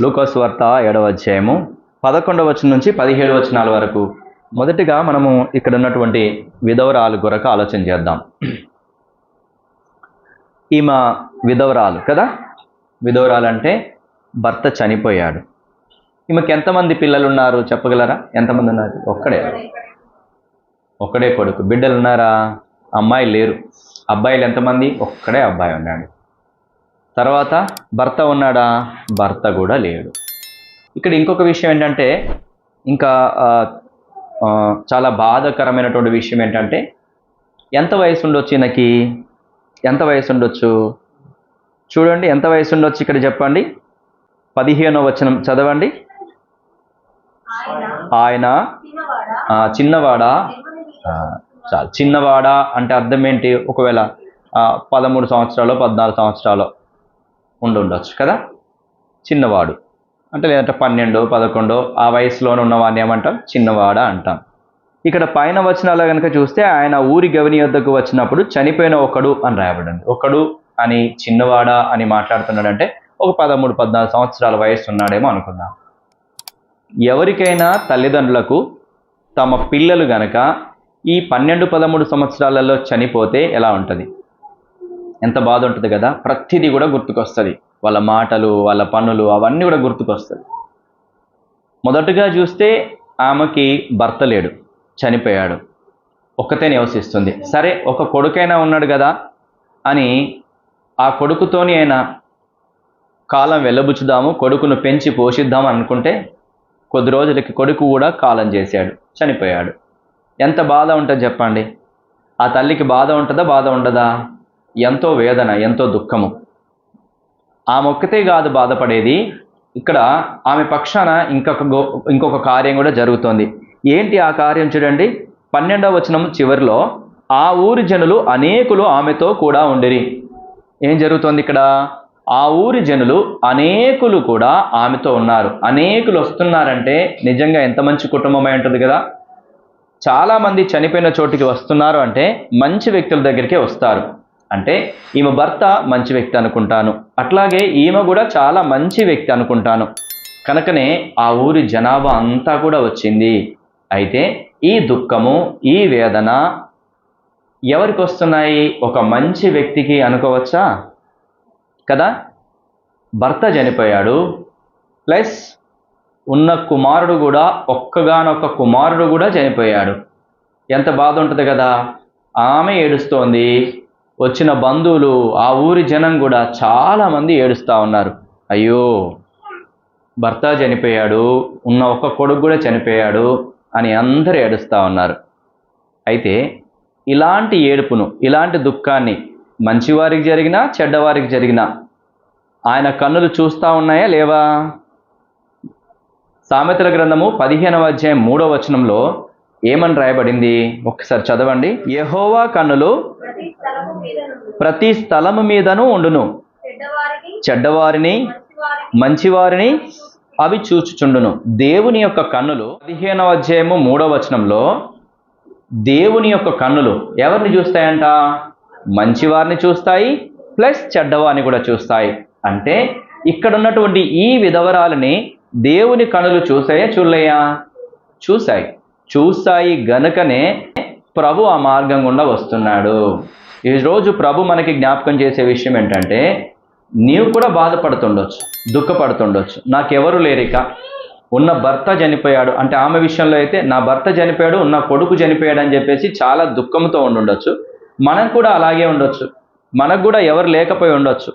లూకోస్ వార్త ఏడవ అధ్యాయము పదకొండవ వచనం నుంచి పదిహేడు వచనాల వరకు. మొదటిగా మనము ఇక్కడ ఉన్నటువంటి విధవరాలు కొరకు ఆలోచన చేద్దాం. ఈమె విధవరాలు కదా? విధవరాలు అంటే భర్త చనిపోయాడు. ఈమెకి ఎంతమంది పిల్లలు ఉన్నారు చెప్పగలరా? ఎంతమంది ఉన్నారు? ఒక్కడే. ఒక్కడే కొడుకు. బిడ్డలు ఉన్నారా అమ్మాయి లేరు. అబ్బాయిలు ఎంతమంది? ఒక్కడే అబ్బాయి ఉన్నాడు. తర్వాత భర్త ఉన్నాడా? భర్త కూడా లేడు. ఇక్కడ ఇంకొక విషయం ఏంటంటే ఇంకా చాలా బాధాకరమైనటువంటి విషయం ఏంటంటే ఎంత వయసు ఉండొచ్చు ఈయనకి? ఎంత వయసు ఉండొచ్చు చూడండి ఎంత వయసు ఉండొచ్చు ఇక్కడ చెప్పండి. పదిహేనో వచనం చదవండి. ఆయన చిన్నవాడా? చాలు. చిన్నవాడా అంటే అర్థం ఏంటి? ఒకవేళ పదమూడు సంవత్సరాలు పద్నాలుగు సంవత్సరాలు. ఉండి ఉండొచ్చు కదా? చిన్నవాడు. అంటే లేదంటే పన్నెండు పదకొండో ఆ వయసులోనే ఉన్నవాడిని ఏమంటాం? చిన్నవాడ అంటాం. ఇక్కడ పైన వచనాలు కనుక చూస్తే ఆయన ఊరి గవిని వద్దకు వచ్చినప్పుడు చనిపోయిన ఒకడు అని రాయబడింది. ఒకడు అని చిన్నవాడా అని మాట్లాడుతున్నాడంటే ఒక పదమూడు పద్నాలుగు సంవత్సరాల వయసు ఉన్నాడేమో అనుకుందాం. ఎవరికైనా తల్లిదండ్రులకు తమ పిల్లలు గనక ఈ పన్నెండు పదమూడు సంవత్సరాలలో చనిపోతే ఎలా ఉంటుంది? ఎంత బాధ ఉంటుంది కదా ప్రతిదీ కూడా గుర్తుకొస్తుంది. వాళ్ళ మాటలు వాళ్ళ పనులు అవన్నీ కూడా గుర్తుకొస్తుంది. మొదటగా చూస్తే ఆమెకి భర్త లేడు చనిపోయాడు. ఒక్కతే నివసిస్తుంది. సరే ఒక కొడుకైనా ఉన్నాడు కదా అని ఆ కొడుకుతోని అయినా కాలం వెళ్ళబుచ్చుదాము కొడుకును పెంచి పోషిద్దాం అనుకుంటే కొద్ది రోజులకి కొడుకు కూడా కాలం చేశాడు చనిపోయాడు. ఎంత బాధ ఉంటుంది చెప్పండి? ఆ తల్లికి బాధ ఉంటుందా బాధ ఉండదా? ఎంతో వేదన ఎంతో దుఃఖము. ఆమె ఒక్కతే కాదు బాధపడేది. ఇక్కడ ఆమె పక్షాన ఇంకొక గో ఇంకొక కార్యం కూడా జరుగుతోంది. ఏంటి ఆ కార్యం చూడండి. పన్నెండవ వచనం చివరిలో ఆ ఊరి జనులు అనేకులు ఆమెతో కూడా ఉండిరి. ఏం జరుగుతోంది ఇక్కడ? ఆ ఊరి జనులు అనేకులు కూడా ఆమెతో ఉన్నారు. అనేకులు వస్తున్నారంటే నిజంగా ఎంత మంచి కుటుంబమై ఉంటుంది కదా. చాలామంది చనిపోయిన చోటికి వస్తున్నారు అంటే మంచి వ్యక్తుల దగ్గరికే వస్తారు. అంటే ఈమె భర్త మంచి వ్యక్తి అనుకుంటాను. అట్లాగే ఈమె కూడా చాలా మంచి వ్యక్తి అనుకుంటాను. కనుకనే ఆ ఊరి జనాభా అంతా కూడా వచ్చింది. అయితే ఈ దుఃఖము ఈ వేదన ఎవరికి వస్తున్నాయి? ఒక మంచి వ్యక్తికి అనుకోవచ్చా? కదా? భర్త చనిపోయాడు. ప్లస్ ఉన్న కుమారుడు కూడా ఒక్కగానొక్క కుమారుడు కూడా చనిపోయాడు. ఎంత బాధ ఉంటుంది కదా? ఆమె ఏడుస్తోంది. వచ్చిన బంధువులు ఆ ఊరి జనం కూడా చాలామంది ఏడుస్తూ ఉన్నారు. అయ్యో భర్త చనిపోయాడు ఉన్న ఒక్క కొడుకు కూడా చనిపోయాడు అని అందరూ ఏడుస్తూ ఉన్నారు. అయితే ఇలాంటి ఏడుపును ఇలాంటి దుఃఖాన్ని మంచివారికి జరిగినా చెడ్డవారికి జరిగినా ఆయన కన్నులు చూస్తూ ఉన్నాయా లేవా? సామెతల గ్రంథము పదిహేనవ అధ్యాయం మూడవ వచనంలో ఏమని రాయబడింది? ఒకసారి చదవండి. యహోవా కన్నులు ప్రతి స్థలము మీదను ఉండును. చెడ్డవారిని మంచివారిని మంచివారిని అవి చూచుచుండును. దేవుని యొక్క కన్నులు పదిహేనవ అధ్యాయము మూడవ వచనంలో దేవుని యొక్క కన్నులు ఎవరిని చూస్తాయంట? మంచివారిని చూస్తాయి ప్లస్ చెడ్డవారిని కూడా చూస్తాయి. అంటే ఇక్కడ ఉన్నటువంటి ఈ విధవరాలని దేవుని కనులు చూసాయా చూడలేయా? చూశాయి. చూస్తాయి గనుకనే ప్రభు ఆ మార్గం గుండా వస్తున్నాడు. ఈరోజు ప్రభు మనకి జ్ఞాపకం చేసే విషయం ఏంటంటే నీవు కూడా బాధపడుతుండొచ్చు దుఃఖపడుతుండొచ్చు. నాకెవరు లేరిక? ఉన్న భర్త చనిపోయాడు. అంటే ఆమె విషయంలో అయితే నా భర్త చనిపోయాడు నా కొడుకు చనిపోయాడు అని చెప్పేసి చాలా దుఃఖంతో ఉండుండొచ్చు. మనం కూడా అలాగే ఉండొచ్చు. మనకు కూడా ఎవరు లేకపోయి ఉండొచ్చు.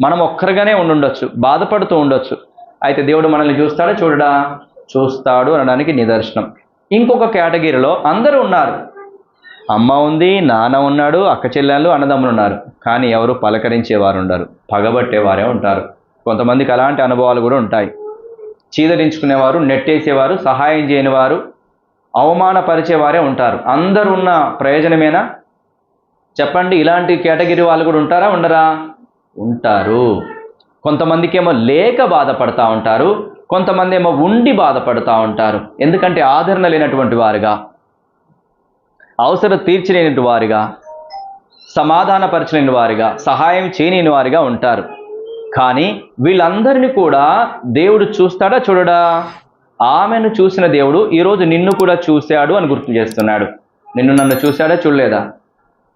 మనం ఒక్కరిగానే ఉండుండొచ్చు బాధపడుతూ ఉండొచ్చు. అయితే దేవుడు మనల్ని చూస్తాడా? చూడడా? చూస్తాడు అనడానికి నిదర్శనం. ఇంకొక కేటగిరీలో అందరూ ఉన్నారు. అమ్మ ఉంది నాన్న ఉన్నాడు అక్క చెల్లెళ్ళు అన్నదమ్ములు ఉన్నారు. కానీ ఎవరు పలకరించేవారు ఉండరు పగబట్టేవారే ఉంటారు. కొంతమందికి అలాంటి అనుభవాలు కూడా ఉంటాయి. చీదరించుకునేవారు నెట్టేసేవారు సహాయం చేయని వారు అవమానపరిచేవారే ఉంటారు. అందరు ఉన్న ప్రయోజనమేనా? చెప్పండి ఇలాంటి కేటగిరీ వాళ్ళు కూడా ఉంటారా ఉండరా? ఉంటారు. కొంతమందికి ఏమో లేక బాధపడతా ఉంటారు కొంతమంది ఏమో ఉండి బాధపడుతూ ఉంటారు. ఎందుకంటే ఆదరణ లేనటువంటి వారుగా అవసరం తీర్చలేని వారిగా సమాధానపరచలేని వారిగా సహాయం చేయలేని వారిగా ఉంటారు. కానీ వీళ్ళందరినీ కూడా దేవుడు చూస్తాడా చూడడా? ఆమెను చూసిన దేవుడు ఈరోజు నిన్ను కూడా చూశాడు అని గుర్తు చేస్తున్నాడు. నిన్ను నన్ను చూశాడా చూడలేదా?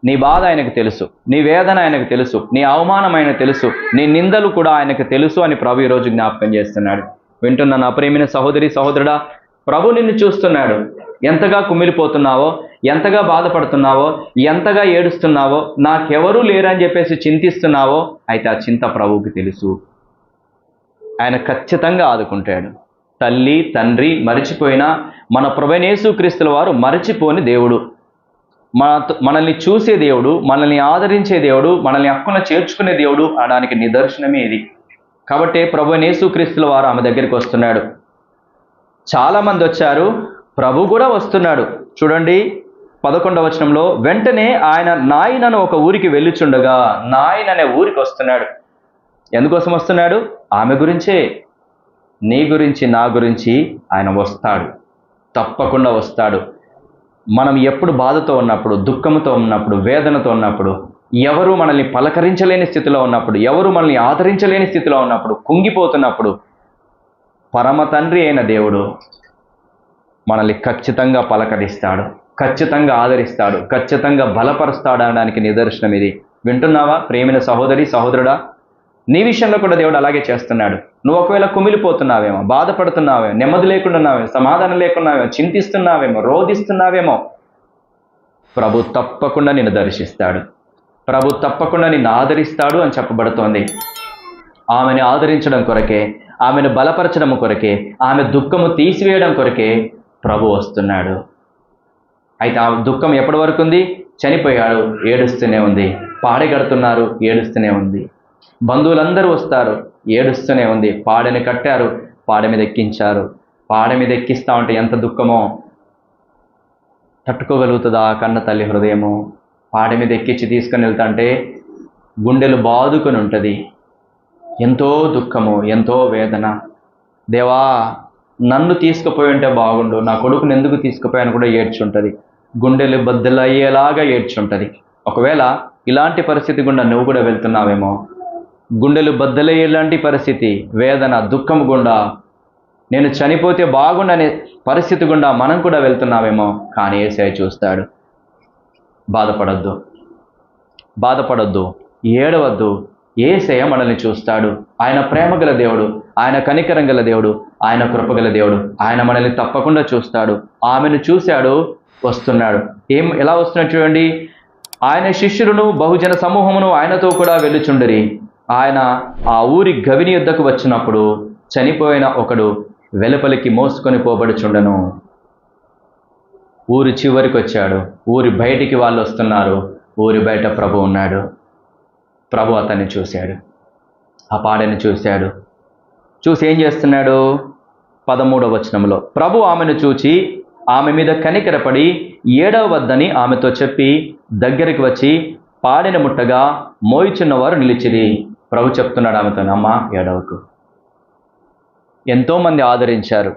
నీ బాధ ఆయనకు తెలుసు నీ వేదన ఆయనకు తెలుసు నీ అవమానం ఆయన తెలుసు నీ నిందలు కూడా ఆయనకు తెలుసు అని ప్రభు ఈరోజు జ్ఞాపకం చేస్తున్నాడు. వింటున్న నా ప్రేమిన సహోదరి సహోదరుడా ప్రభు నిన్ను చూస్తున్నాడు. ఎంతగా కుమిలిపోతున్నావో ఎంతగా బాధపడుతున్నావో ఎంతగా ఏడుస్తున్నావో నాకెవరూ లేరని చెప్పేసి చింతిస్తున్నావో అయితే ఆ చింత ప్రభువుకి తెలుసు. ఆయన ఖచ్చితంగా ఆదుకుంటాడు. తల్లి తండ్రి మరిచిపోయినా మన ప్రభనేసు క్రీస్తుల వారు మరచిపోని దేవుడు. మన మనల్ని చూసే దేవుడు మనల్ని ఆదరించే దేవుడు మనల్ని హక్కున చేర్చుకునే దేవుడు అనడానికి నిదర్శనమే ఇది. కాబట్టి ప్రభు యేసుక్రీస్తుల వారు ఆమె దగ్గరికి వస్తున్నాడు. చాలామంది వచ్చారు. ప్రభు కూడా వస్తున్నాడు. చూడండి పదకొండవ వచనంలో వెంటనే ఆయన నాయనను ఒక ఊరికి వెళ్ళుచుండగా నాయన అనే ఊరికి వస్తున్నాడు. ఎందుకోసం వస్తున్నాడు? ఆమె గురించే. నీ గురించి నా గురించి ఆయన వస్తాడు. తప్పకుండా వస్తాడు. మనం ఎప్పుడు బాధతో ఉన్నప్పుడు దుఃఖంతో ఉన్నప్పుడు వేదనతో ఉన్నప్పుడు ఎవరు మనల్ని పలకరించలేని స్థితిలో ఉన్నప్పుడు ఎవరు మనల్ని ఆదరించలేని స్థితిలో ఉన్నప్పుడు కుంగిపోతున్నప్పుడు పరమ తండ్రి అయిన దేవుడు మనల్ని ఖచ్చితంగా పలకరిస్తాడు ఖచ్చితంగా ఆదరిస్తాడు ఖచ్చితంగా బలపరుస్తాడు అనడానికి నిదర్శనం ఇది. వింటున్నావా? ప్రేమిన సహోదరి సహోదరుడా? నీ విషయంలో కూడా దేవుడు అలాగే చేస్తున్నాడు. నువ్వు ఒకవేళ కుమిలిపోతున్నావేమో బాధపడుతున్నావేమో నెమ్మది లేకుండావేమో సమాధానం లేకున్నావేమో చింతిస్తున్నావేమో రోధిస్తున్నావేమో ప్రభు తప్పకుండా నిన్ను దర్శిస్తాడు. ప్రభు తప్పకుండా నిన్ను ఆదరిస్తాడు అని చెప్పబడుతోంది. ఆమెను ఆదరించడం కొరకే ఆమెను బలపరచడం కొరకే ఆమె దుఃఖము తీసివేయడం కొరకే ప్రభు వస్తున్నాడు. అయితే ఆ దుఃఖం ఎప్పటి వరకు ఉంది? చనిపోయాడు ఏడుస్తూనే ఉంది. పాడగడుతున్నారు ఏడుస్తూనే ఉంది. బంధువులందరూ వస్తారు ఏడుస్తూనే ఉంది. పాడని కట్టారు పాడ మీద ఎక్కించారు. పాడ మీద ఎక్కిస్తా ఉంటే ఎంత దుఃఖమో తట్టుకోగలుగుతుందా కన్న తల్లి హృదయము? పాడ మీద ఎక్కించి తీసుకొని వెళ్తాంటే గుండెలు బాదుకొని ఉంటుంది. ఎంతో దుఃఖము ఎంతో వేదన. దేవా నన్ను తీసుకుపోయి ఉంటే బాగుండు నా కొడుకుని ఎందుకు తీసుకుపోయాను కూడా ఏడ్చుంటుంది. గుండెలు బద్దలయ్యేలాగా ఏడ్చుంటుంది. ఒకవేళ ఇలాంటి పరిస్థితి గుండా నువ్వు కూడా వెళ్తున్నావేమో. గుండెలు బద్దలయ్యేలాంటి పరిస్థితి వేదన దుఃఖం గుండా నేను చనిపోతే బాగుండనే పరిస్థితి గుండా మనం కూడా వెళ్తున్నామేమో కానీ ఏసై చూస్తాడు. బాధపడద్దు. బాధపడొద్దు. ఏడవద్దు. ఏసయ మనల్ని చూస్తాడు. ఆయన ప్రేమగల దేవుడు ఆయన కనికరం గల దేవుడు ఆయన కృపగల దేవుడు ఆయన మనల్ని తప్పకుండా చూస్తాడు. ఆమెను చూశాడు వస్తున్నాడు. ఏం ఎలా వస్తున్నాడు చూడండి. ఆయన శిష్యులను బహుజన సమూహమును ఆయనతో కూడా వెళ్ళుచుండరి. ఆయన ఆ ఊరి గవిని యుద్ధకు వచ్చినప్పుడు చనిపోయిన ఒకడు వెలుపలికి మోసుకొని పోబడుచుండను. ఊరి చివరికి వచ్చాడు. ఊరి బయటికి వాళ్ళు వస్తున్నారు. ఊరి బయట ప్రభు ఉన్నాడు. ప్రభు అతన్ని చూశాడు. ఆ పాడని చూశాడు. చూసి ఏం చేస్తున్నాడు? పదమూడవ వచనంలో ప్రభు ఆమెను చూచి ఆమె మీద కనికరపడి ఏడవ వద్దని ఆమెతో చెప్పి దగ్గరికి వచ్చి పాడిన ముట్టగా మోయిచున్నవారు నిలిచిరి. ప్రభు చెప్తున్నాడు ఆమెతో అమ్మ ఏడవకు. ఎంతోమంది ఆదరించారు.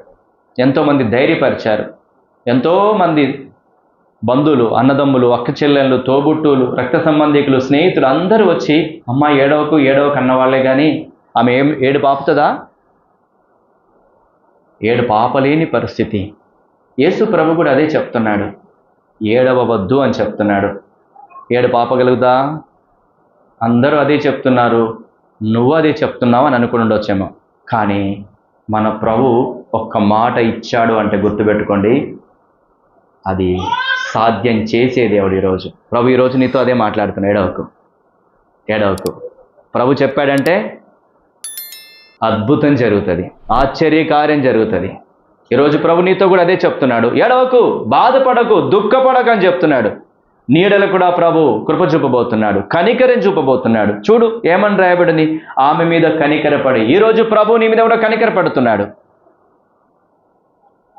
ఎంతోమంది ధైర్యపరిచారు. ఎంతోమంది బంధువులు అన్నదమ్ములు అక్క చెల్లెళ్ళు తోబుట్టులు రక్త సంబంధికులు స్నేహితులు అందరూ వచ్చి అమ్మ ఏడవకు ఏడవకు అన్నవాళ్ళే కానీ ఆమె ఏం ఏడు పాపుతుందా? ఏడు పాపలేని పరిస్థితి. యేసు ప్రభు కూడా అదే చెప్తున్నాడు. ఏడవవద్దు అని చెప్తున్నాడు. ఏడు పాపగలుగుదా అందరూ అదే చెప్తున్నారు. నువ్వు అదే చెప్తున్నావు అని అనుకుని ఉండొచ్చేమో. కానీ మన ప్రభు ఒక్క మాట ఇచ్చాడు అంటే గుర్తుపెట్టుకోండి. అది సాధ్యం చేసే దేవుడు ఈరోజు. ప్రభు ఈరోజు నీతో అదే మాట్లాడుతున్నాడు. ఏడవకు. ఏడవకు. ప్రభు చెప్పాడంటే అద్భుతం జరుగుతుంది. ఆశ్చర్యకార్యం జరుగుతుంది. ఈరోజు ప్రభు నీతో కూడా అదే చెప్తున్నాడు. ఏడవకు. బాధపడకు దుఃఖపడకు అని చెప్తున్నాడు. నీడలు కూడా ప్రభు కృప చూపబోతున్నాడు. కనికరం చూపబోతున్నాడు. చూడు ఏమని రాయబడింది? ఆమె మీద కనికరపడి. ఈరోజు ప్రభు నీ మీద కూడా కనికరపడుతున్నాడు.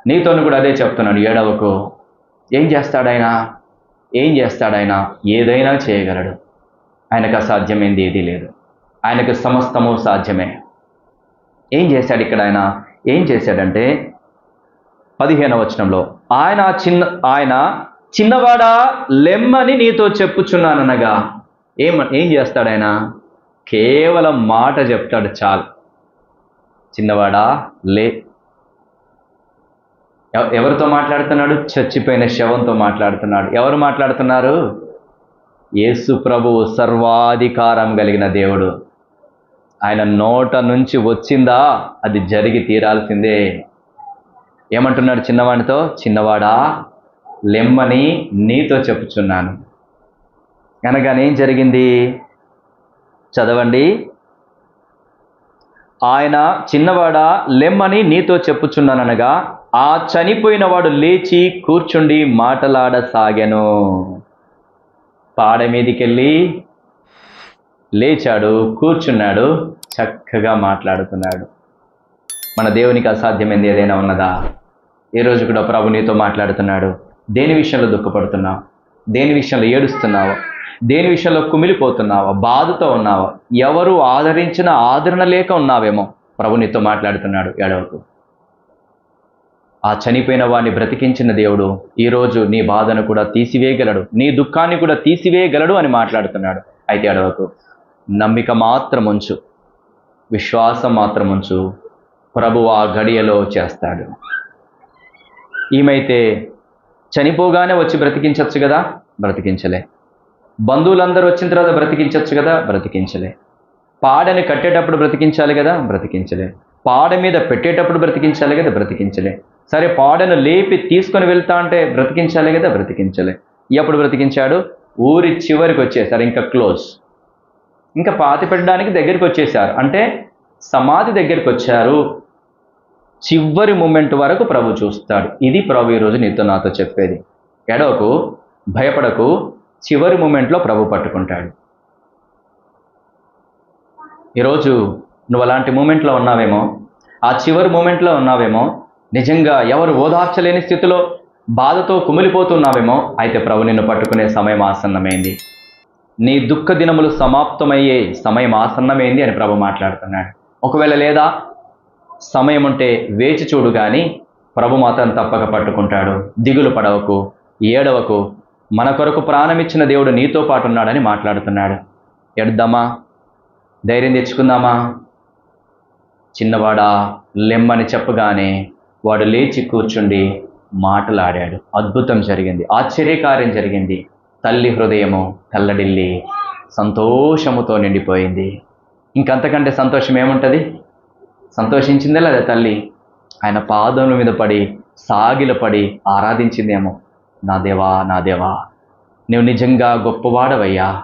నీతోను కూడా అదే చెప్తున్నాడు. ఏడవకు. ఏం చేస్తాడైనా? ఏం చేస్తాడైనా ఏదైనా చేయగలడు. ఆయనకు అసాధ్యమైంది ఏదీ లేదు. ఆయనకు సమస్తము సాధ్యమే. ఏం చేశాడు ఇక్కడ ఆయన? ఏం చేశాడంటే పదిహేనవ వచనంలో ఆయన చిన్న ఆయన చిన్నవాడా? లెమ్మని నీతో చెప్పుచున్నాననగా. ఏం ఏం చేస్తాడు ఆయన? కేవలం మాట చెప్తాడు చాలు. చిన్నవాడా? లే ఎవరితో మాట్లాడుతున్నాడు? చచ్చిపోయిన శవంతో మాట్లాడుతున్నాడు. ఎవరు మాట్లాడుతున్నారు? యేసు ప్రభువు సర్వాధికారం కలిగిన దేవుడు. ఆయన నోట నుంచి వచ్చిందా? అది జరిగి తీరాల్సిందే. ఏమంటున్నాడు చిన్నవాడితో? చిన్నవాడా లెమ్మని నీతో చెప్పుచున్నాను. అనగానే ఏం జరిగింది? చదవండి. ఆయన చిన్నవాడా లెమ్మని నీతో చెప్పుచున్నాననగా ఆ చనిపోయిన వాడు లేచి కూర్చుండి మాటలాడసాగాను. పాడ మీదికెళ్ళి లేచాడు కూర్చున్నాడు చక్కగా మాట్లాడుతున్నాడు మన దేవునికి అసాధ్యమైంది ఏదైనా ఉన్నదా? ఏ రోజు కూడా ప్రభు నీతో మాట్లాడుతున్నాడు. దేని విషయంలో దుఃఖపడుతున్నావు? దేని విషయంలో ఏడుస్తున్నావు? దేని విషయంలో కుమిలిపోతున్నావా? బాధతో ఉన్నావా? ఎవరు ఆదరించిన ఆదరణ లేక ఉన్నావేమో? ప్రభు నీతో మాట్లాడుతున్నాడు ఏడవకు. ఆ చనిపోయిన వాడిని బ్రతికించిన దేవుడు ఈరోజు నీ బాధను కూడా తీసివేయగలడు నీ దుఃఖాన్ని కూడా తీసివేయగలడు అని మాట్లాడుతున్నాడు. అయితే అడవకు నమ్మిక మాత్రం ఉంచు విశ్వాసం మాత్రం ఉంచు ప్రభు ఆ గడియలో చేస్తాడు. ఈమెతే చనిపోగానే వచ్చి బ్రతికించవచ్చు కదా? బ్రతికించలే. బంధువులందరూ వచ్చిన తర్వాత బ్రతికించవచ్చు కదా? బ్రతికించలే. పాడని కట్టేటప్పుడు బ్రతికించాలి కదా? బ్రతికించలే. పాడ మీద పెట్టేటప్పుడు బ్రతికించాలి కదా? బ్రతికించలే. సరే పాడను లేపి తీసుకొని వెళ్తా అంటే బ్రతికించాలి కదా? బ్రతికించలే. ఎప్పుడు బ్రతికించాడు? ఊరి చివరికి వచ్చేసారు ఇంకా క్లోజ్. ఇంకా పాతి పెట్టడానికి దగ్గరికి వచ్చేసారు. అంటే సమాధి దగ్గరికి వచ్చారు. చివరి మూమెంట్ వరకు ప్రభు చూస్తాడు. ఇది ప్రభు ఈరోజు నీతో నాతో చెప్పేది. ఎడవకు భయపడకు చివరి మూమెంట్లో ప్రభు పట్టుకుంటాడు. ఈరోజు నువ్వు అలాంటి మూమెంట్లో ఉన్నావేమో ఆ చివరి మూమెంట్లో ఉన్నావేమో నిజంగా ఎవరు ఓదార్చలేని స్థితిలో బాధతో కుమిలిపోతున్నావేమో అయితే ప్రభు నిన్ను పట్టుకునే సమయం ఆసన్నమైంది. నీ దుఃఖ దినములు సమాప్తమయ్యే సమయం ఆసన్నమైంది అని ప్రభు మాట్లాడుతున్నాడు. ఒకవేళ లేదా సమయం ఉంటే వేచి చూడు కానీ ప్రభు మాత్రం తప్పక పట్టుకుంటాడు. దిగులు పడవకు ఏడవకు మన కొరకు ప్రాణమిచ్చిన దేవుడు నీతో పాటు ఉన్నాడని మాట్లాడుతున్నాడు. ఎడుద్దామా? ధైర్యం తెచ్చుకుందామా? చిన్నవాడా లెమ్మని చెప్పగానే వాడు లేచి కూర్చుండి మాటలాడాడు. అద్భుతం జరిగింది. ఆశ్చర్యకార్యం జరిగింది. తల్లి హృదయము తల్లడిల్లి సంతోషముతో నిండిపోయింది. ఇంకంతకంటే సంతోషం ఏముంటుంది? సంతోషించిందే లేదా తల్లి? ఆయన పాదముల మీద పడి సాగిలపడి ఆరాధించిందేమో. నా దేవా నా దేవా నువ్వు నిజంగా గొప్పవాడవయ్యా.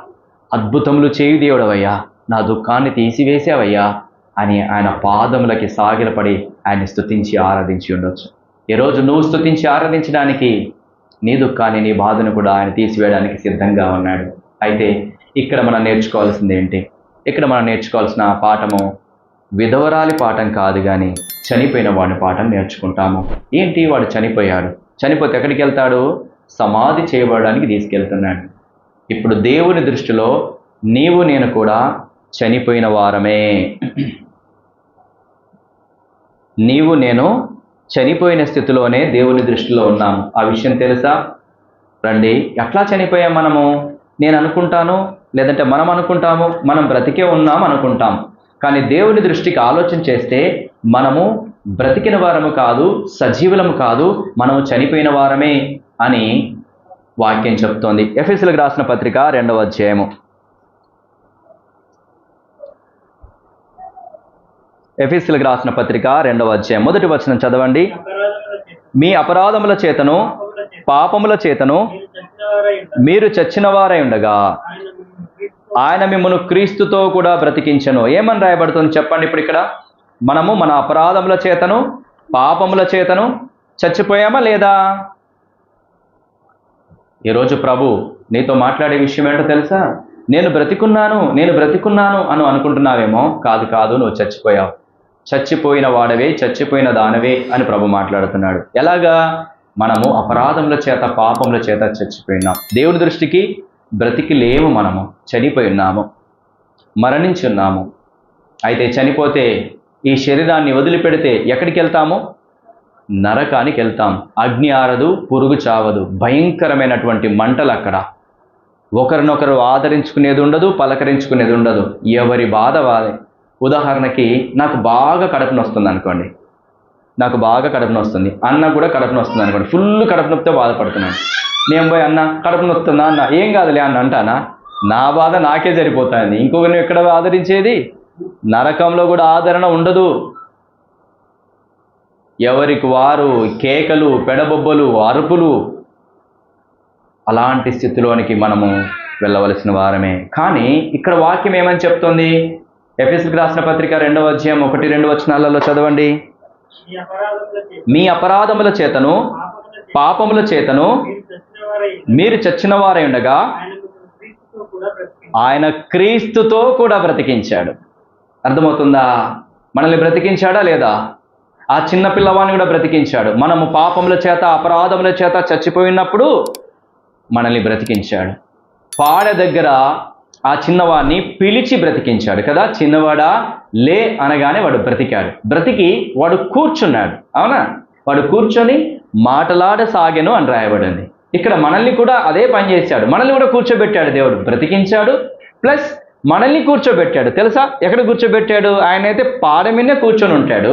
అద్భుతములు చేయు దేవుడవయ్యా. నా దుఃఖాన్ని తీసివేసావయ్యా అని ఆయన పాదములకి సాగిలపడి ఆయన స్థుతించి ఆరాధించి ఉండొచ్చు. ఈరోజు నువ్వు స్థుతించి ఆరాధించడానికి నీ దుఃఖాన్ని నీ బాధను కూడా ఆయన తీసివేయడానికి సిద్ధంగా ఉన్నాడు. అయితే ఇక్కడ మనం నేర్చుకోవాల్సింది ఏంటి? ఇక్కడ మనం నేర్చుకోవాల్సిన పాఠము విధవరాలి పాఠం కాదు కానీ చనిపోయిన వాడి పాఠం నేర్చుకుంటాము. ఏంటి వాడు చనిపోయాడు? చనిపోతే ఎక్కడికి వెళ్తాడు? సమాధి చేయబడడానికి తీసుకెళ్తున్నాడు. ఇప్పుడు దేవుని దృష్టిలో నీవు నేను కూడా చనిపోయిన వారమే. నీవు నేను చనిపోయిన స్థితిలోనే దేవుని దృష్టిలో ఉన్నాము. ఆ విషయం తెలుసా? రండి ఎట్లా చనిపోయాం మనము? నేను అనుకుంటాను లేదంటే మనం అనుకుంటాము మనం బ్రతికే ఉన్నాం అనుకుంటాం. కానీ దేవుని దృష్టికి ఆలోచన చేస్తే మనము బ్రతికిన వారము కాదు సజీవులము కాదు మనము చనిపోయిన వారమే అని వాక్యం చెప్తోంది. ఎఫ్ఎస్లకు రాసిన పత్రిక రెండవ అధ్యాయము. ఎఫ్ఎస్లకు రాసిన పత్రిక రెండవ అధ్యాయం. మొదటి వచనం చదవండి. మీ అపరాధముల చేతను పాపముల చేతను మీరు చచ్చిన వారై ఉండగా ఆయన ఆయన మిమ్మల్ని క్రీస్తుతో కూడా బ్రతికించను. ఏమని రాయబడుతుంది? చెప్పండి ఇప్పుడు ఇక్కడ. మనము మన అపరాధముల చేతను పాపముల చేతను చచ్చిపోయామా లేదా? ఈరోజు ప్రభు నీతో మాట్లాడే విషయం ఏంటో తెలుసా? నేను బ్రతికున్నాను నేను బ్రతికున్నాను అని అనుకుంటున్నావేమో? కాదు కాదు నువ్వు చచ్చిపోయావు. చచ్చిపోయిన వాడవే చచ్చిపోయిన దానవే అని ప్రభు మాట్లాడుతున్నాడు. ఎలాగా? మనము అపరాధముల చేత పాపముల చేత చచ్చిపోయినాం. దేవుని దృష్టికి బ్రతికి లేము మనము చనిపోయి ఉన్నాము మరణించి ఉన్నాము. అయితే చనిపోతే ఈ శరీరాన్ని వదిలిపెడితే ఎక్కడికి వెళ్తాము నరకానికి వెళ్తాం అగ్ని ఆరదు పురుగు చావదు. భయంకరమైనటువంటి మంటలు అక్కడ. ఒకరినొకరు ఆదరించుకునేది ఉండదు పలకరించుకునేది ఉండదు. ఎవరి బాధ వాదే ఉదాహరణకి నాకు బాగా కడుపు నొస్తుంది అనుకోండి. నాకు బాగా కడుపు నొస్తుంది. అన్న కూడా కడుపు నొస్తుంది అనుకోండి. ఫుల్ కడుపు నొప్పితో బాధపడుతున్నాను. నేను పోయి అన్న కడుపు నొస్తుందా? అన్న ఏం కాదులే అన్న అంటానా? నా బాధ నాకే సరిపోతుంది. ఇంకొకరిని ఎక్కడ ఆదరించేది? నరకంలో కూడా ఆదరణ ఉండదు. ఎవరికి వారు కేకలు పెడబొబ్బలు అరుపులు అలాంటి స్థితిలోనికి మనము వెళ్ళవలసిన వారమే. కానీ ఇక్కడ వాక్యం ఏమని చెప్తుంది? ఎఫ్ఎస్కి రాసిన పత్రిక రెండవ అధ్యాయం ఒకటి రెండు వచనాలలో చదవండి. మీ అపరాధముల చేతను పాపముల చేతను మీరు చచ్చిన వారై ఉండగా ఆయన క్రీస్తుతో కూడా బ్రతికించాడు. అర్థమవుతుందా? మనల్ని బ్రతికించాడా లేదా? ఆ చిన్న పిల్లవాడిని కూడా బ్రతికించాడు. మనము పాపముల చేత అపరాధముల చేత చచ్చిపోయినప్పుడు మనల్ని బ్రతికించాడు. పాడ దగ్గర ఆ చిన్నవాడిని పిలిచి బ్రతికించాడు కదా? చిన్నవాడా లే అనగానే వాడు బ్రతికాడు. బ్రతికి వాడు కూర్చున్నాడు. అవునా? వాడు కూర్చొని మాటలాడసాగెను అని రాయబడింది. ఇక్కడ మనల్ని కూడా అదే పని చేశాడు. మనల్ని కూడా కూర్చోబెట్టాడు దేవుడు. బ్రతికించాడు. ప్లస్ మనల్ని కూర్చోబెట్టాడు. తెలుసా? ఎక్కడ కూర్చోబెట్టాడు? ఆయన అయితే పాడ మీదనే కూర్చొని ఉంటాడు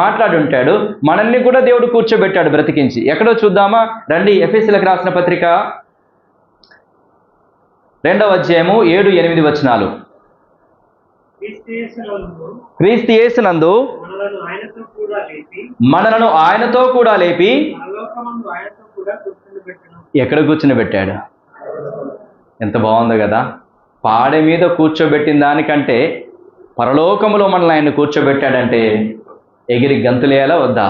మాట్లాడి ఉంటాడు. మనల్ని కూడా దేవుడు కూర్చోబెట్టాడు బ్రతికించి. ఎక్కడో చూద్దామా? రండి ఎఫ్ఎస్సీలకు రాసిన పత్రిక రెండవ అధ్యాయము ఏడు ఎనిమిది వచనాలు. క్రీస్తు యేసునందు మనలను ఆయనతో కూడా లేపి ఎక్కడ కూర్చుని పెట్టాడు? ఎంత బాగుందో కదా? పాడె మీద కూర్చోబెట్టిన దానికంటే పరలోకములో మనల్ని ఆయన కూర్చోబెట్టాడంటే ఎగిరి గంతులేయాలా వద్దా?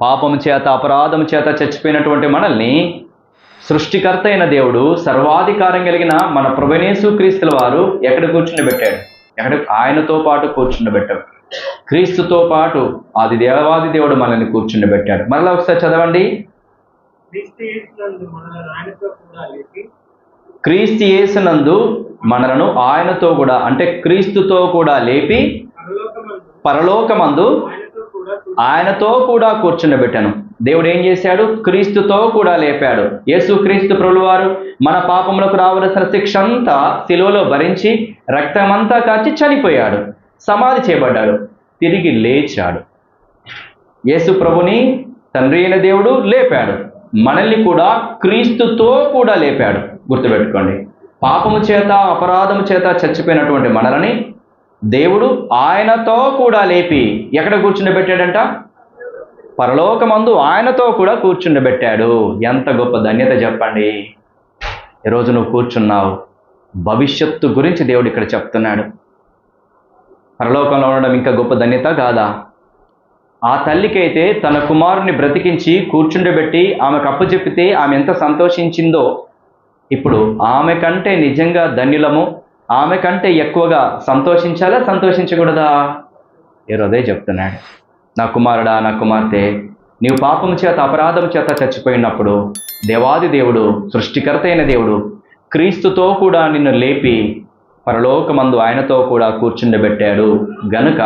పాపం చేత అపరాధం చేత చచ్చిపోయినటువంటి మనల్ని సృష్టికర్త అయిన దేవుడు సర్వాధికారం కలిగిన మన ప్రభునేసు క్రీస్తుల వారు ఎక్కడ కూర్చుండబెట్టాడు? ఎక్కడ ఆయనతో పాటు కూర్చుండబెట్టాడు క్రీస్తుతో పాటు ఆది దేవాది దేవుడు మనల్ని కూర్చుండబెట్టాడు. మరలా ఒకసారి చదవండి. క్రీస్తు యేసునందు మనలను ఆయనతో కూడా అంటే క్రీస్తుతో కూడా లేపి పరలోకమందు ఆయనతో కూడా ఆయనతో కూడా కూర్చుండబెట్టాను. దేవుడు ఏం చేశాడు? క్రీస్తుతో కూడా లేపాడు. యేసు క్రీస్తు ప్రభువారు మన పాపములకు రావలసిన శిక్ష అంతా శిలువలో భరించి రక్తమంతా కాచి చనిపోయాడు. సమాధి చేయబడ్డాడు. తిరిగి లేచాడు. యేసు ప్రభుని తండ్రి అయిన దేవుడు లేపాడు. మనల్ని కూడా క్రీస్తుతో కూడా లేపాడు. గుర్తుపెట్టుకోండి. పాపము చేత అపరాధము చేత చచ్చిపోయినటువంటి మనలని దేవుడు ఆయనతో కూడా లేపి ఎక్కడ కూర్చుండబెట్టాడంట? పరలోకమందు ఆయనతో కూడా కూర్చుండబెట్టాడు. ఎంత గొప్ప ధన్యత చెప్పండి. ఈరోజు నువ్వు కూర్చున్నావు. భవిష్యత్తు గురించి దేవుడు ఇక్కడ చెప్తున్నాడు. పరలోకంలో ఉండడం ఇంకా గొప్ప ధన్యత కాదా? ఆ తల్లికైతే తన కుమారుని బ్రతికించి కూర్చుండబెట్టి ఆమెకు అప్పచెప్పితే ఆమె ఎంత సంతోషించిందో ఇప్పుడు ఆమె కంటే నిజంగా ధన్యులము ఆమె కంటే ఎక్కువగా సంతోషించాలా సంతోషించకూడదా? ఈరోజే చెప్తున్నాడు. నా కుమారుడా నా కుమార్తె నీవు పాపం చేత అపరాధం చేత చచ్చిపోయినప్పుడు దేవాది దేవుడు సృష్టికర్త అయిన దేవుడు క్రీస్తుతో కూడా నిన్ను లేపి పరలోకమందు ఆయనతో కూడా కూర్చుండబెట్టాడు. గనుక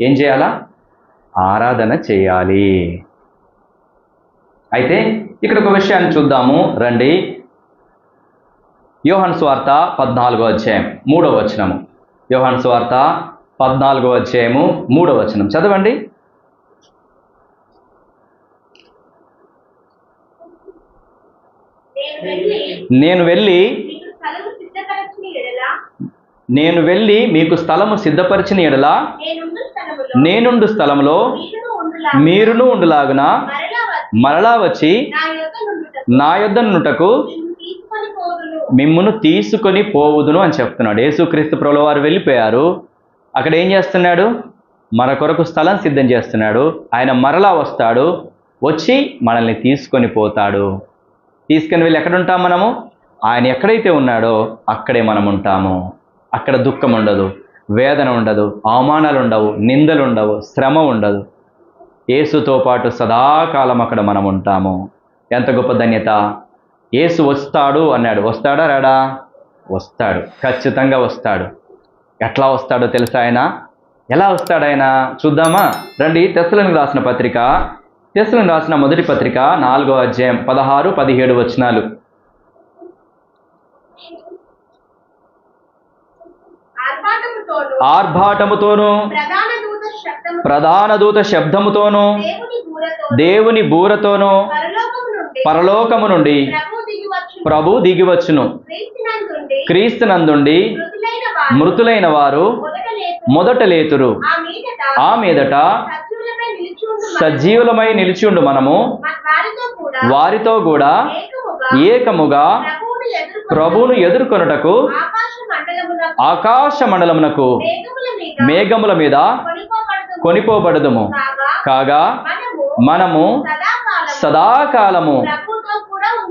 ఏం చేయాలా? ఆరాధన చేయాలి. అయితే ఇక్కడ ఒక విషయాన్ని చూద్దాము. రండి. యోహన్ స్వార్త పద్నాలుగో అధ్యాయం మూడో వచనము. యోహన్ స్వార్త పద్నాలుగో అధ్యాయము మూడో వచనం. చదవండి. నేను వెళ్ళి నేను వెళ్ళి మీకు స్థలము ఎడల సిద్ధపరిచిన ఎడలా నేనుండు స్థలంలో మీరును ఉండులాగున మరలా వచ్చి నా యొద్ద నుండుటకు మిమ్మును తీసుకొని పోవుదును అని చెప్తున్నాడు. యేసుక్రీస్తు ప్రభుల వారు వెళ్ళిపోయారు. అక్కడ ఏం చేస్తున్నాడు? మన కొరకు స్థలం సిద్ధం చేస్తున్నాడు. ఆయన మరలా వస్తాడు. వచ్చి మనల్ని తీసుకొని పోతాడు. తీసుకొని వెళ్ళి ఎక్కడ ఉంటాం మనము? ఆయన ఎక్కడైతే ఉన్నాడో అక్కడే మనం ఉంటాము. అక్కడ దుఃఖం ఉండదు వేదన ఉండదు అవమానాలు ఉండవు నిందలు ఉండవు శ్రమ ఉండదు. యేసుతో పాటు సదాకాలం అక్కడ మనం ఉంటాము. ఎంత గొప్ప ధన్యత. ఏసు వస్తాడు అన్నాడు. వస్తాడా రాడా? వస్తాడు. ఖచ్చితంగా వస్తాడు. ఎట్లా వస్తాడో తెలుసా ఆయన? ఎలా వస్తాడు ఆయన? చూద్దామా? రండి టెస్లను రాసిన పత్రిక. టెస్లను రాసిన మొదటి పత్రిక నాలుగో అధ్యాయం పదహారు పదిహేడు వచనాలు. ఆర్భాటముతోనూ ప్రధాన దూత శబ్దముతోనూ దేవుని బూరతోనూ పరలోకము నుండి ప్రభు దిగివచ్చు ప్రభు దిగివచ్చును. క్రీస్తునందుండి మృతులైన వారు మొదట లేతురు. ఆ మీదట సజీవులమై నిలిచియుండు మనము. మన వారితో కూడా ఏకముగా ప్రభువును ఎదుర్కొని ప్రభువును ఎదుర్కొనుటకు ఆకాశ మండలమున ఆకాశ మండలమునకు మేఘముల మీద కొనిపోబడుదుము. కాగా మనము సదాకాలము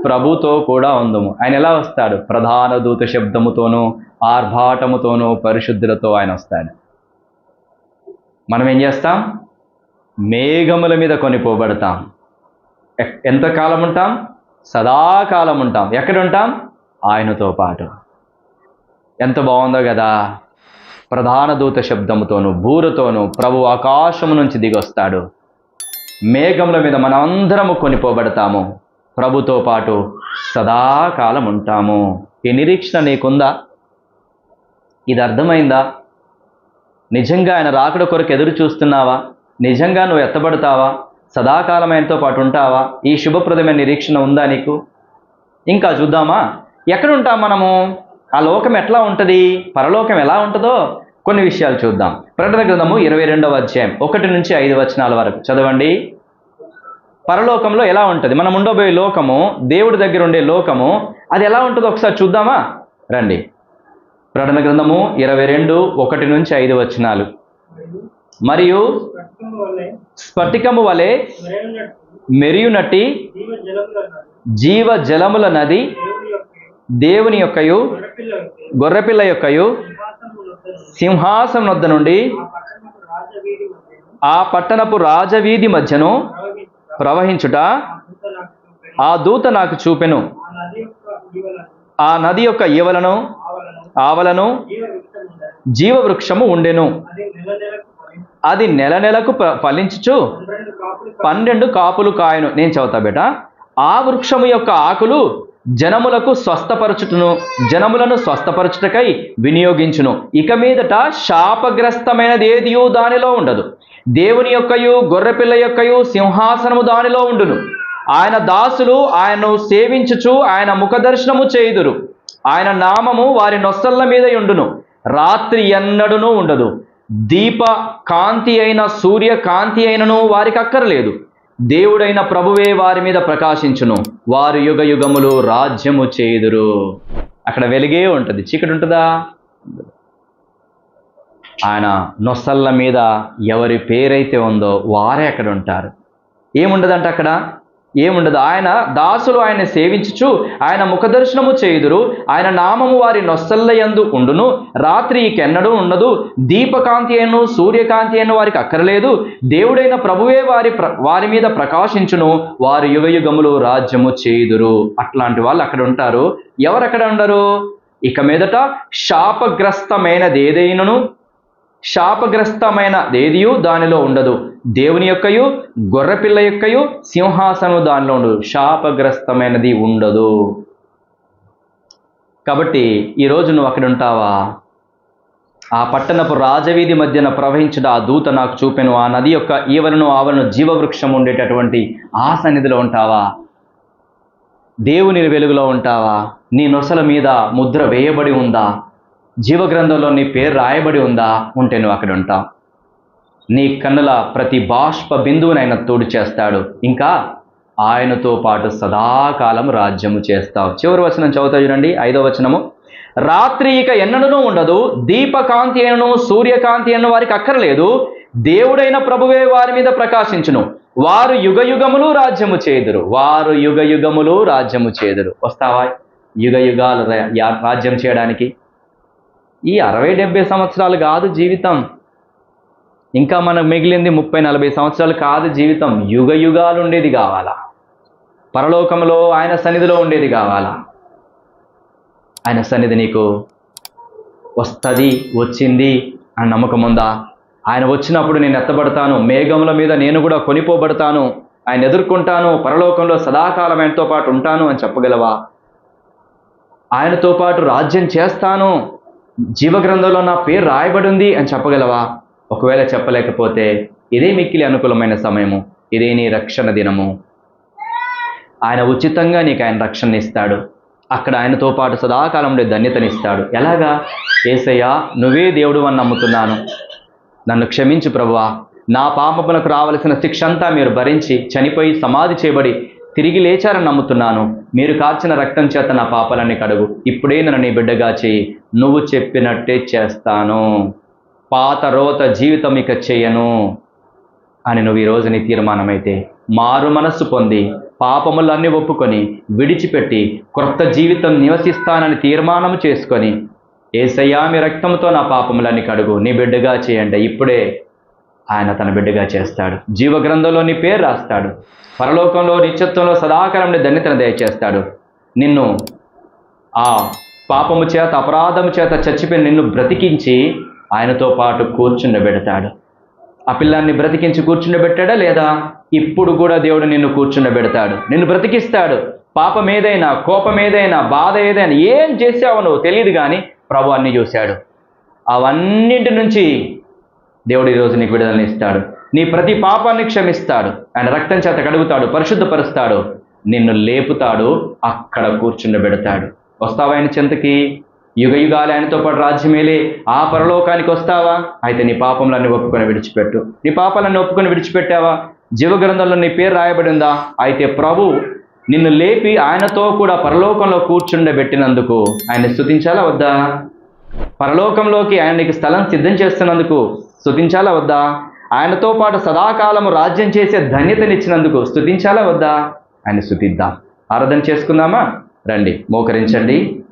ప్రభుతో కూడా ఉందుము. ఆయన ఎలా వస్తాడు? ప్రధాన దూత శబ్దముతోనూ ఆర్భాటముతోనూ పరిశుద్ధులతో ఆయన వస్తాడు. మనం ఏం చేస్తాం? మేఘముల మీద కొనిపోబడతాం. ఎంతకాలం ఉంటాం? సదాకాలం ఉంటాం. ఎక్కడ ఉంటాం ఆయనతో పాటు. ఎంత బాగుందో కదా? ప్రధాన దూత శబ్దముతోను బూరతోను ప్రభు ఆకాశము నుంచి దిగొస్తాడు. మేఘముల మీద మనమందరము కొనిపోబడతాము. ప్రభుతో పాటు సదాకాలం ఉంటాము ఈ నిరీక్షణ నీకుందా? ఇది అర్థమైందా? నిజంగా ఆయన రాకడ కొరకు ఎదురు చూస్తున్నావా? నిజంగా నువ్వు ఎత్తబడతావా? సదాకాలం ఆయనతో పాటు ఉంటావా? ఈ శుభప్రదమైన నిరీక్షణ ఉందా నీకు? ఇంకా చూద్దామా? ఎక్కడ ఉంటాం మనము? ఆ లోకం ఎట్లా ఉంటుంది? పరలోకం ఎలా ఉంటుందో కొన్ని విషయాలు చూద్దాం. ప్రకటన గ్రంథము ఇరవై రెండవ అధ్యాయం ఒకటి నుంచి ఐదు వచనాల వరకు. చదవండి. పరలోకంలో ఎలా ఉంటుంది? మనం ఉండబోయే లోకము దేవుడి దగ్గర ఉండే లోకము అది ఎలా ఉంటుందో ఒకసారి చూద్దామా? రండి. ప్రకటన గ్రంథము ఇరవై రెండు ఒకటి నుంచి ఐదు వచనాలు. మరియు స్ఫటికము వలె మరేనట్టు మెరియునట్టి జీవ జలముల నది దేవుని యొక్కయు గొర్రెపిల్ల యొక్కయు సింహాసనం వద్ద నుండి ఆ పట్టణపు రాజవీధి మధ్యను ప్రవహించుట ఆ దూత నాకు చూపెను. ఆ నది యొక్క ఈవలను ఆవలను జీవవృక్షము జీవ ఉండెను. వృక్షము ఉండెను అది నెల నెలకు ప- ఫలించుచు పన్నెండు కాపులు పన్నెండు కాపులు కాయను నేను చదువుతా బేట ఆ వృక్షము యొక్క ఆకులు జనములకు స్వస్థపరచుటను జనములను స్వస్థపరచుటకై వినియోగించును. ఇక మీదట శాపగ్రస్తమైనది ఏదియు దానిలో ఉండదు. దేవుని యొక్కయు గొర్రెపిల్ల యొక్కయు సింహాసనము దానిలో ఉండును. ఆయన దాసులు ఆయనను సేవించుచు ఆయన ముఖదర్శనము చేయుదురు. ఆయన నామము వారి నొస్సల్ల మీద ఉండును. రాత్రి ఎన్నడూనూ ఉండదు. దీప కాంతి అయిన సూర్య కాంతి అయినను వారికి అక్కరలేదు. దేవుడైన ప్రభువే వారి మీద ప్రకాశించును. వారు యుగ యుగములు రాజ్యము చేదురు అక్కడ వెలిగే ఉంటుంది. చీకటి ఉంటుందా? ఆయన నొసళ్ళ మీద ఎవరి పేరైతే ఉందో వారే అక్కడ ఉంటారు. ఏముండదంట అక్కడ? ఏముండదు. ఆయన దాసులు ఆయన సేవించుచు ఆయన ముఖదర్శనము చేయుదురు. ఆయన నామము వారి నొస్సల్లయందు ఉండును. రాత్రి కెన్నడూ ఉండదు. దీపకాంతి అయిన సూర్యకాంతి అయిన వారికి అక్కరలేదు. దేవుడైన ప్రభువే వారి ప్ర వారి మీద ప్రకాశించును. వారు యుగ యుగములు రాజ్యము చేయుదురు. అట్లాంటి వాళ్ళు అక్కడ ఉంటారు. ఎవరు అక్కడ ఉండరు? ఇక మీదట శాపగ్రస్తమైనది ఏదైనను శాపగ్రస్తమైన దేదియు దానిలో ఉండదు. దేవుని యొక్కయు గొర్రెపిల్ల యొక్కయు సింహాసనం దానిలో ఉండదు. శాపగ్రస్తమైనది ఉండదు. కాబట్టి ఈరోజు నువ్వు అక్కడ ఉంటావా? ఆ పట్టణపు రాజవీధి మధ్యన ప్రవహించిన ఆ దూత నాకు చూపెను. ఆ నది యొక్క ఈవలను ఆవలను జీవవృక్షం ఉండేటటువంటి ఆ సన్నిధిలో ఉంటావా? దేవుని వెలుగులో ఉంటావా? నీ నొసల మీద ముద్ర వేయబడి ఉందా? జీవగ్రంథంలో నీ పేరు రాయబడి ఉందా ఉంటే నువ్వు అక్కడ ఉంటావు. నీ కన్నుల ప్రతి బాష్ప బిందువునైనా తోడు చేస్తాడు. ఇంకా ఆయనతో పాటు సదాకాలం రాజ్యము చేస్తావు. చివరి వచనం చదువుతా చూడండి. ఐదో వచనము. రాత్రి ఇక ఎన్నడనూ ఉండదు. దీపకాంతి అయినను సూర్యకాంతి అయిన వారికి అక్కర్లేదు. దేవుడైన ప్రభువే వారి మీద ప్రకాశించును. వారు యుగ యుగములు రాజ్యము చేదురు. వారు యుగ యుగములు రాజ్యము చేదురు. వస్తావా? యుగ యుగాలు రా- రాజ్యం చేయడానికి. ఈ అరవై డెబ్బై సంవత్సరాలు కాదు జీవితం. ఇంకా మనకు మిగిలింది ముప్పై నలభై సంవత్సరాలు కాదు జీవితం. యుగ యుగాలు ఉండేది కావాలా? పరలోకంలో ఆయన సన్నిధిలో ఉండేది కావాలా? ఆయన సన్నిధి నీకు వస్తుంది వచ్చింది అని నమ్మకం ఉందా? ఆయన వచ్చినప్పుడు నేను ఎత్తబడతాను మేఘముల మీద నేను కూడా కొనిపోబడతాను ఆయన ఎదుర్కొంటాను పరలోకంలో సదాకాలం ఆయనతో పాటు ఉంటాను అని చెప్పగలవా? ఆయనతో పాటు రాజ్యం చేస్తాను జీవగ్రంథంలో నా పేరు రాయబడి ఉంది అని చెప్పగలవా? ఒకవేళ చెప్పలేకపోతే ఇదే మిక్కిలి అనుకూలమైన సమయము. ఇదే నీ రక్షణ దినము. ఆయన ఉచితంగా నీకు ఆయన రక్షణ ఇస్తాడు. అక్కడ ఆయనతో పాటు సదాకాలంలో ధన్యతనిస్తాడు ఎలాగా? ఏసయ్యా నువ్వే దేవుడు అని నమ్ముతున్నాను. నన్ను క్షమించు ప్రభువా. నా పాపములకు రావలసిన శిక్ష అంతా మీరు భరించి చనిపోయి సమాధి చేయబడి తిరిగి లేచారని నమ్ముతున్నాను. మీరు కాచిన రక్తం చేత నా పాపాలన్నీ కడుగు. ఇప్పుడే నన్ను నీ బిడ్డగా చేయి. నువ్వు చెప్పినట్టే చేస్తాను. పాత రోత జీవితం ఇక చేయను అని నువ్వు ఈరోజు నీ తీర్మానమైతే మారు మనస్సు పొంది పాపములన్నీ ఒప్పుకొని విడిచిపెట్టి క్రొత్త జీవితం నివసిస్తానని తీర్మానం చేసుకొని ఏసయ్యా మీ రక్తంతో నా పాపములన్నీ కడుగు. నీ బిడ్డగా చేయండి. ఇప్పుడే ఆయన తన బిడ్డగా చేస్తాడు. జీవగ్రంథంలో నీ పేరు రాస్తాడు. పరలోకంలో నిత్యత్వంలో సదాకాలం నీ ధన్యతను దయచేస్తాడు. నిన్ను ఆ పాపము చేత అపరాధము చేత చచ్చిపోయిన నిన్ను బ్రతికించి ఆయనతో పాటు కూర్చుండబెడతాడు ఆ పిల్లాన్ని బ్రతికించి కూర్చుండబెట్టాడా లేదా? ఇప్పుడు కూడా దేవుడు నిన్ను కూర్చుండబెడతాడు నిన్ను బ్రతికిస్తాడు. పాపం ఏదైనా కోపం ఏదైనా బాధ ఏదైనా ఏం చేసావో నువ్వు తెలియదు కానీ ప్రభు అన్నీ చూశాడు. అవన్నింటి నుంచి దేవుడు ఈరోజు నీకు విడుదలని ఇస్తాడు. నీ ప్రతి పాపాన్ని క్షమిస్తాడు. ఆయన రక్తం చేత కడుగుతాడు పరిశుద్ధపరుస్తాడు. నిన్ను లేపుతాడు అక్కడ కూర్చుండబెడతాడు వస్తావా ఆయన చెంతకి? యుగ యుగాలు ఆయనతో పాటు రాజ్యమేలే. ఆ పరలోకానికి వస్తావా? అయితే నీ పాపములన్నీ ఒప్పుకొని విడిచిపెట్టు. నీ పాపాలన్నీ ఒప్పుకొని విడిచిపెట్టావా? జీవగ్రంథంలో నీ పేరు రాయబడి ఉందా? అయితే ప్రభు నిన్ను లేపి ఆయనతో కూడా పరలోకంలో కూర్చుండబెట్టినందుకు ఆయన స్తుతించాలా వద్దా? పరలోకంలోకి ఆయన నీకు స్థలం సిద్ధం చేస్తున్నందుకు స్థుతించాలా వద్దా? ఆయనతో పాటు సదాకాలము రాజ్యం చేసే ధన్యతనిచ్చినందుకు స్థుతించాలా వద్దా? ఆయన స్థుతిద్దాం ఆరాధన చేసుకుందామా? రండి మోకరించండి.